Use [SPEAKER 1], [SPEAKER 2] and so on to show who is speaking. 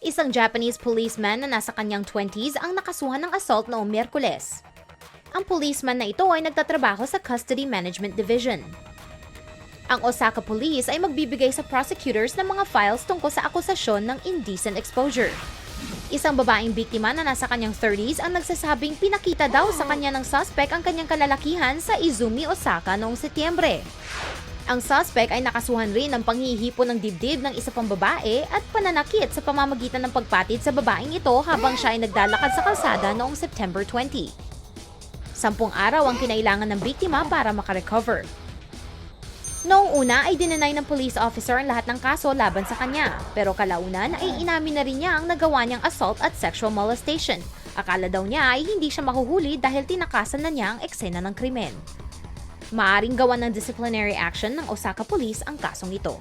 [SPEAKER 1] Isang Japanese policeman na nasa kanyang 20s ang nakasuhan ng assault noong Miyerkules. Ang policeman na ito ay nagtatrabaho sa Custody Management Division. Ang Osaka Police ay magbibigay sa prosecutors ng mga files tungkol sa akusasyon ng indecent exposure. Isang babaeng biktima na nasa kanyang 30s ang nagsasabing pinakita daw sa kanya ng suspect ang kanyang kalalakihan sa Izumi, Osaka noong Setyembre. Ang suspect ay nakasuhan rin ng panghihipo ng dibdib ng isa pang babae at pananakit sa pamamagitan ng pagpatid sa babaeng ito habang siya ay naglalakad sa kalsada noong September 20. Sampung araw ang kinailangan ng biktima para makarecover. Noong una ay dinenay ng police officer ang lahat ng kaso laban sa kanya, pero kalaunan ay inamin na rin niya ang nagawa niyang assault at sexual molestation. Akala daw niya ay hindi siya mahuhuli dahil tinakasan na niya ang eksena ng krimen. Maaring gawan ng disciplinary action ng Osaka Police ang kasong ito.